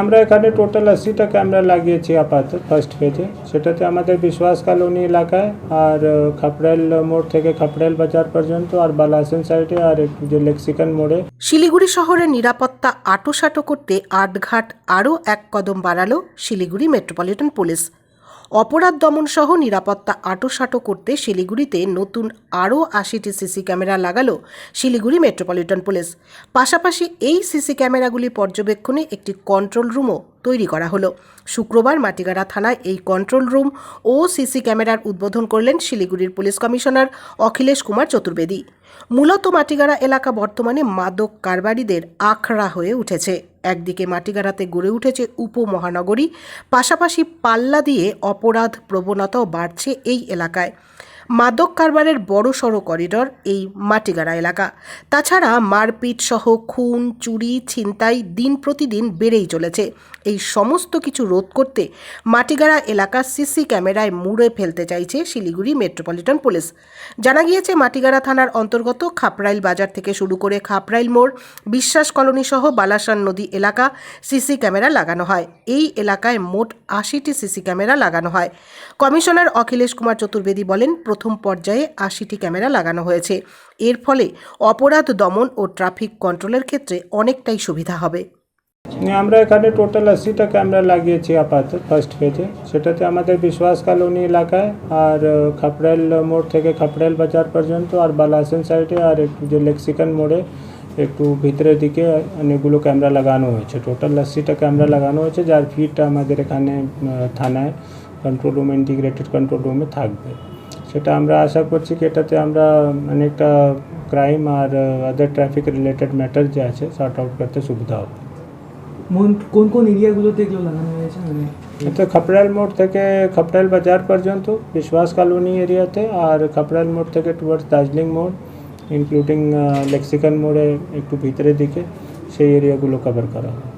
আমরা এখানে টোটাল আশিটা ক্যামেরা লাগিয়েছি আপাতত ফার্স্ট ফেজে সেটাতে আমাদের বিশ্বাস কলোনি এলাকায় আর খাপড়াইল মোড় থেকে খাপড়াইল বাজার পর্যন্ত আর বালাসন সাইডে আর যে লেক্সিকান মোড়ে। শিলিগুড়ি শহরের নিরাপত্তা আটোসাটো করতে আটঘাট আরও এক কদম বাড়ালো শিলিগুড়ি মেট্রোপলিটন পুলিশ। অপরাধ দমন সহ নিরাপত্তা আটোসাটো করতে শিলিগুড়িতে নতুন আরও আশিটি সিসি ক্যামেরা লাগালো শিলিগুড়ি মেট্রোপলিটন পুলিশ। পাশাপাশি এই সিসি ক্যামেরাগুলি পর্যবেক্ষণে একটি কন্ট্রোল রুমও তৈরি করা হলো। শুক্রবার মাটিগাড়া থানায় এই কন্ট্রোল রুম ও সিসি ক্যামেরার উদ্বোধন করলেন শিলিগুড়ির পুলিশ কমিশনার অখিলেশ কুমার চতুর্বেদী। মূলত মাটিগাড়া এলাকা বর্তমানে মাদক কারবারিদের আখড়া হয়ে উঠেছে। একদিকে মাটিগাড়াতে গড়ে উঠেছে উপমহানগরী, পাশাপাশি পাল্লা দিয়ে অপরাধ প্রবণতাও বাড়ছে এই এলাকায়। মাদক কারবারের বড় সড়ো করিডর এই মাটিগাড়া এলাকা। তাছাড়া মারপিট সহ খুন, চুরি, ছিনতাই দিন প্রতিদিন বেড়েই চলেছে। এই সমস্ত কিছু রোধ করতে মাটিগাড়া এলাকা সিসি ক্যামেরায় মুড়ে ফেলতে চাইছে শিলিগুড়ি মেট্রোপলিটন পুলিশ। জানা গিয়েছে, মাটিগাড়া থানার অন্তর্গত খাপরাইল বাজার থেকে শুরু করে খাপরাইল মোড়, বিশ্বাস কলোনি সহ বালাসান নদী এলাকা সিসি ক্যামেরা লাগানো হয়। এই এলাকায় মোট আশিটি সিসি ক্যামেরা লাগানো হয়। কমিশনার অখিলেশ কুমার চতুর্বেদী বলেন প্রথম পর্যায়ে আশিটি ক্যামেরা লাগানো হয়েছে। এর ফলে অপরাধ, দমন ও ট্রাফিক কন্ট্রোলের ক্ষেত্রে অনেকটাই সুবিধা হবে। আমরা এখানে টোটাল আশিটা ক্যামেরা লাগিয়েছি আপাতত ফার্স্ট ফেজে সেটাতে আমাদের বিশ্বাস কলোনি এলাকায় আর খাপড়াইল মোড় থেকে খাপড়াইল বাজার পর্যন্ত আর বালাসন সাইডে আর একটু যে লেক্সিকান মোড়ে একটু ভিতরের দিকে অনেকগুলো ক্যামেরা লাগানো হয়েছে। টোটাল আশিটা ক্যামেরা লাগানো হয়েছে, যার ফিট আমাদের এখানে থানায় কন্ট্রোল রুম ইন্টিগ্রেটেড কন্ট্রোল রুমে থাকবে। সেটা আমরা আশা করছি কি এটাতে আমরা অনেকটা ক্রাইম আর আদার ট্রাফিক রিলেটেড ম্যাটার যে আছে সর্ট আউট করতে সুবিধা হবে। মন কোন কোন এরিয়াগুলোতে এগুলো লাগানো হয়েছে? মানে এটা খপড়াইল মোড় থেকে খপড়াইল বাজার পর্যন্ত বিশ্বাস কলোনি এরিয়াতে আর খপড়াইল মোড় থেকে টুয়ার্ডস দার্জিলিং মোড় ইনক্লুডিং লেক্সিকান মোড়ে একটু ভিতরের দিকে সেই এরিয়াগুলো কভার করা হয়